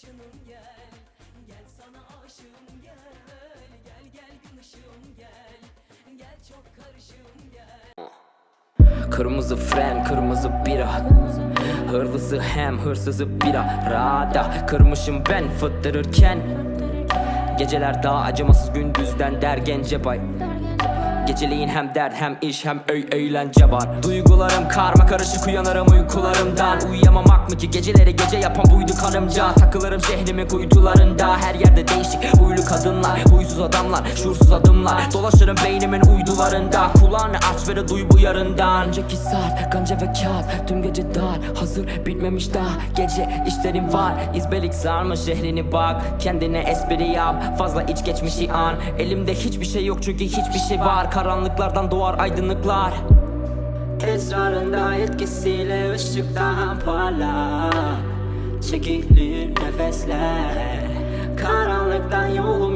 başım gel Gel gel gün ışığım gel Gel çok karışım gel. Kırmızı fren, kırmızı bira. Hırlısı hem hırsızı bira. Rada kırmışım ben fıttırırken. Geceler daha acımasız gündüzden der gence bay. Geceliğin hem dert hem iş hem öy eğlence var. Duygularım karma karışık uyanırım uykularımdan. Uyuyamamak mı ki geceleri gece yapan buydu karımca. Takılırım şehrimin kuytularında Her yerde değişik huylu kadınlar Huysuz adamlar, şuursuz adımlar. Dolaşırım beynimin uydularında. Kulağını aç ve duy bu yarından Önceki saat, ganca ve kağıt. Tüm gece dar, hazır bitmemiş daha. Gece işlerim var, izbelik sarma şehrini bak. Kendine espri yap, fazla iç geçmişi an. Elimde hiçbir şey yok çünkü hiçbir şey var. Karanlıklardan doğar aydınlıklar Esrarında etkisiyle ışıktan parla Çekilir nefesler Karanlıktan yolum